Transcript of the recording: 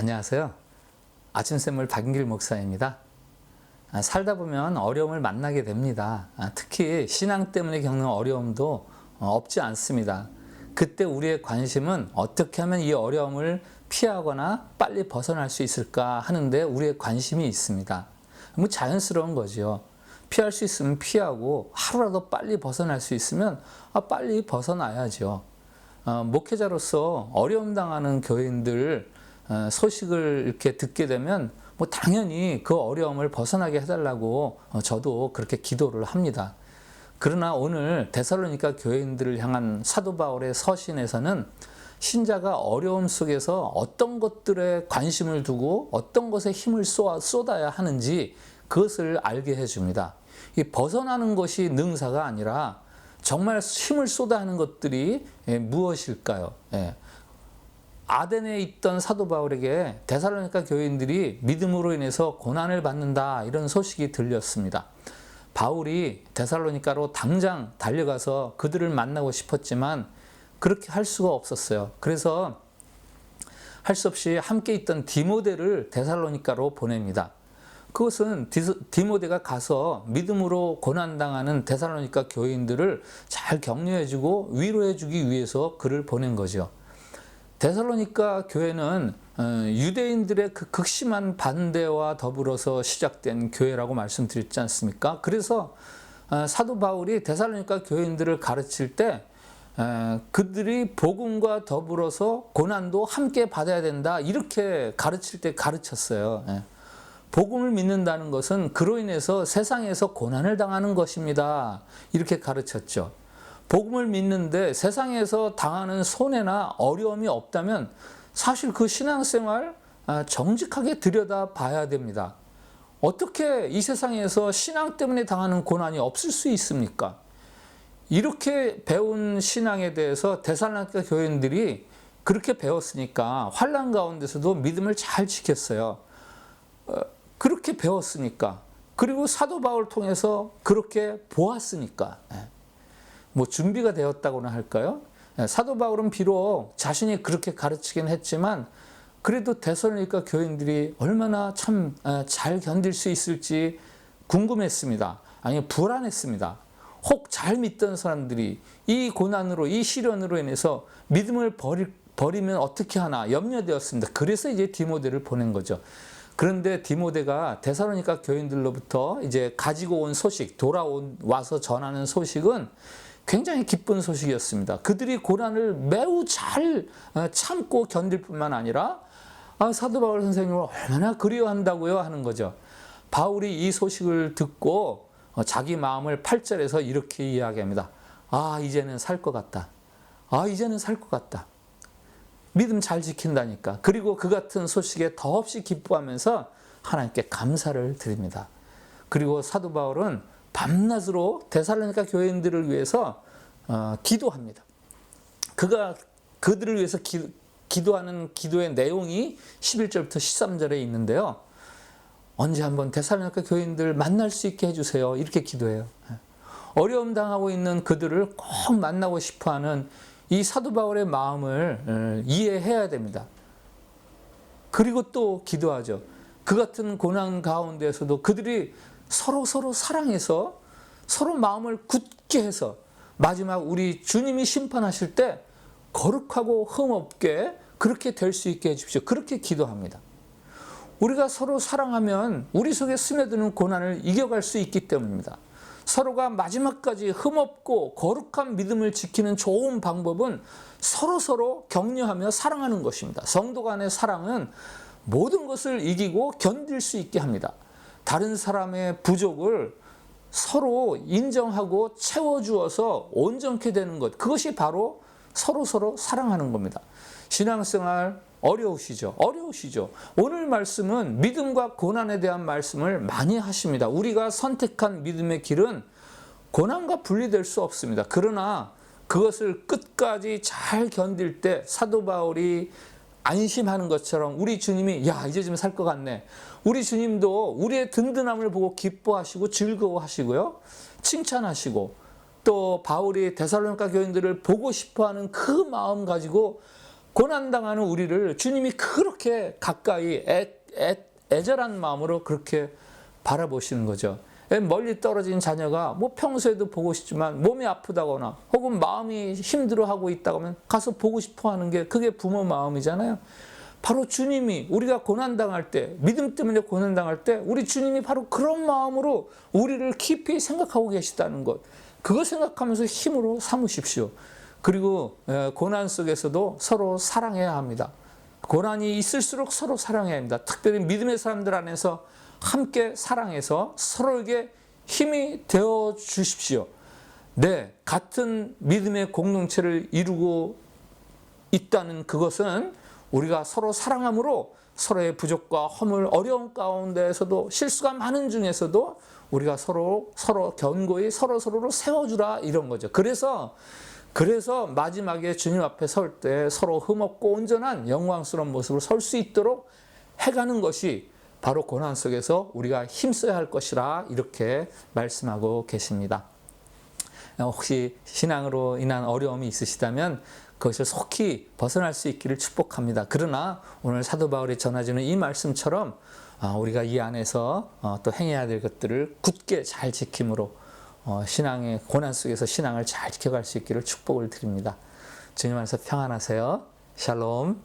안녕하세요. 아침샘물 박인길 목사입니다. 아, 살다 보면 어려움을 만나게 됩니다. 아, 특히 신앙 때문에 겪는 어려움도 어, 없지 않습니다. 그때 우리의 관심은 어떻게 하면 이 어려움을 피하거나 빨리 벗어날 수 있을까 하는데 우리의 관심이 있습니다. 뭐 자연스러운 거죠. 피할 수 있으면 피하고 하루라도 빨리 벗어날 수 있으면 아, 빨리 벗어나야죠. 어, 목회자로서 어려움 당하는 교인들 어, 소식을 이렇게 듣게 되면 뭐 당연히 그 어려움을 벗어나게 해달라고 어, 저도 그렇게 기도를 합니다. 그러나 오늘 데살로니가 교인들을 향한 사도 바울의 서신에서는 신자가 어려움 속에서 어떤 것들에 관심을 두고 어떤 것에 힘을 쏟아, 쏟아야 하는지 그것을 알게 해줍니다. 이 벗어나는 것이 능사가 아니라 정말 힘을 쏟아 하는 것들이 예, 무엇일까요? 예. 아덴에 있던 사도 바울에게 데살로니가 교인들이 믿음으로 인해서 고난을 받는다 이런 소식이 들렸습니다. 바울이 데살로니가로 당장 달려가서 그들을 만나고 싶었지만 그렇게 할 수가 없었어요. 그래서 할 수 없이 함께 있던 디모데를 데살로니가로 보냅니다. 그것은 디모데가 가서 믿음으로 고난당하는 데살로니가 교인들을 잘 격려해주고 위로해주기 위해서 그를 보낸 거죠. 데살로니가 교회는 어, 유대인들의 그 극심한 반대와 더불어서 시작된 교회라고 말씀드렸지 않습니까? 그래서 어, 사도 바울이 데살로니가 교인들을 가르칠 때 어, 그들이 복음과 더불어서 고난도 함께 받아야 된다 이렇게 가르칠 때 가르쳤어요. 예. 복음을 믿는다는 것은 그로 인해서 세상에서 고난을 당하는 것입니다. 이렇게 가르쳤죠. 복음을 믿는데 세상에서 당하는 손해나 어려움이 없다면 사실 그 신앙생활 아, 정직하게 들여다 봐야 됩니다. 어떻게 이 세상에서 신앙 때문에 당하는 고난이 없을 수 있습니까? 이렇게 배운 신앙에 대해서 대살로니가 교인들이 그렇게 배웠으니까 환란 가운데서도 믿음을 잘 지켰어요. 어, 그렇게 배웠으니까 그리고 사도 바울 통해서 그렇게 보았으니까 예. 뭐 준비가 되었다고나 할까요? 예, 사도 바울은 비록 자신이 그렇게 가르치긴 했지만 그래도 데살로니가 교인들이 얼마나 참 잘 견딜 수 있을지 궁금했습니다. 아니 불안했습니다. 혹 잘 믿던 사람들이 이 고난으로 이 시련으로 인해서 믿음을 버리, 버리면 어떻게 하나 염려되었습니다. 그래서 이제 디모데를 보낸 거죠. 그런데 디모데가 데살로니가 교인들로부터 이제 가지고 온 소식, 돌아온 와서 전하는 소식은 굉장히 기쁜 소식이었습니다. 그들이 고난을 매우 잘 어, 참고 견딜 뿐만 아니라 아, 사도 바울 선생님을 얼마나 그리워한다고요 하는 거죠. 바울이 이 소식을 듣고 어, 자기 마음을 8절에서 이렇게 이야기합니다. 아, 이제는 살 것 같다. 아, 이제는 살 것 같다. 믿음 잘 지킨다니까. 그리고 그 같은 소식에 더없이 기뻐하면서 하나님께 감사를 드립니다. 그리고 사도 바울은 밤낮으로 데살로니가 교인들을 위해서 어, 기도합니다. 그가 그들을 위해서 기, 기도하는 기도의 내용이 11절부터 13절에 있는데요. 언제 한번 데살로니가 교인들 만날 수 있게 해주세요. 이렇게 기도해요. 어려움 당하고 있는 그들을 꼭 만나고 싶어하는 이 사도 바울의 마음을 어, 이해해야 됩니다. 그리고 또 기도하죠. 그 같은 고난 가운데서도 그들이 서로 서로 사랑해서 서로 마음을 굳게 해서 마지막 우리 주님이 심판하실 때 거룩하고 흠없게 그렇게 될 수 있게 해주십시오. 그렇게 기도합니다. 우리가 서로 사랑하면 우리 속에 스며드는 고난을 이겨갈 수 있기 때문입니다. 서로가 마지막까지 흠없고 거룩한 믿음을 지키는 좋은 방법은 서로 서로 격려하며 사랑하는 것입니다. 성도 간의 사랑은 모든 것을 이기고 견딜 수 있게 합니다. 다른 사람의 부족을 서로 인정하고 채워주어서 온전케 되는 것. 그것이 바로 서로 서로 사랑하는 겁니다. 신앙생활 어려우시죠? 어려우시죠? 오늘 말씀은 믿음과 고난에 대한 말씀을 많이 하십니다. 우리가 선택한 믿음의 길은 고난과 분리될 수 없습니다. 그러나 그것을 끝까지 잘 견딜 때 사도 바울이 안심하는 것처럼 우리 주님이 야 이제 좀 살 것 같네. 우리 주님도 우리의 든든함을 보고 기뻐하시고 즐거워하시고요. 칭찬하시고 또 바울이 데살로니가 교인들을 보고 싶어하는 그 마음 가지고 고난당하는 우리를 주님이 그렇게 가까이 애, 애, 애절한 마음으로 그렇게 바라보시는 거죠. 멀리 떨어진 자녀가 뭐 평소에도 보고 싶지만 몸이 아프다거나 혹은 마음이 힘들어하고 있다고 하면 가서 보고 싶어 하는 게 그게 부모 마음이잖아요. 바로 주님이 우리가 고난당할 때, 믿음 때문에 고난당할 때, 우리 주님이 바로 그런 마음으로 우리를 깊이 생각하고 계시다는 것. 그거 생각하면서 힘으로 삼으십시오. 그리고 에, 고난 속에서도 서로 사랑해야 합니다. 고난이 있을수록 서로 사랑해야 합니다. 특별히 믿음의 사람들 안에서 함께 사랑해서 서로에게 힘이 되어 주십시오. 네, 같은 믿음의 공동체를 이루고 있다는 그것은 우리가 서로 사랑함으로 서로의 부족과 허물, 어려움 가운데에서도 실수가 많은 중에서도 우리가 서로 서로 견고히 서로 서로를 세워주라 이런 거죠. 그래서 그래서 마지막에 주님 앞에 설 때 서로 흠없고 온전한 영광스러운 모습을 설 수 있도록 해가는 것이 바로 고난 속에서 우리가 힘써야 할 것이라 이렇게 말씀하고 계십니다. 혹시 신앙으로 인한 어려움이 있으시다면 그것을 속히 벗어날 수 있기를 축복합니다. 그러나 오늘 사도 바울이 전해주는 이 말씀처럼 아, 우리가 이 안에서 어, 또 행해야 될 것들을 굳게 잘 지킴으로 어, 신앙의 고난 속에서 신앙을 잘 지켜갈 수 있기를 축복을 드립니다. 주님 안에서 평안하세요. 샬롬.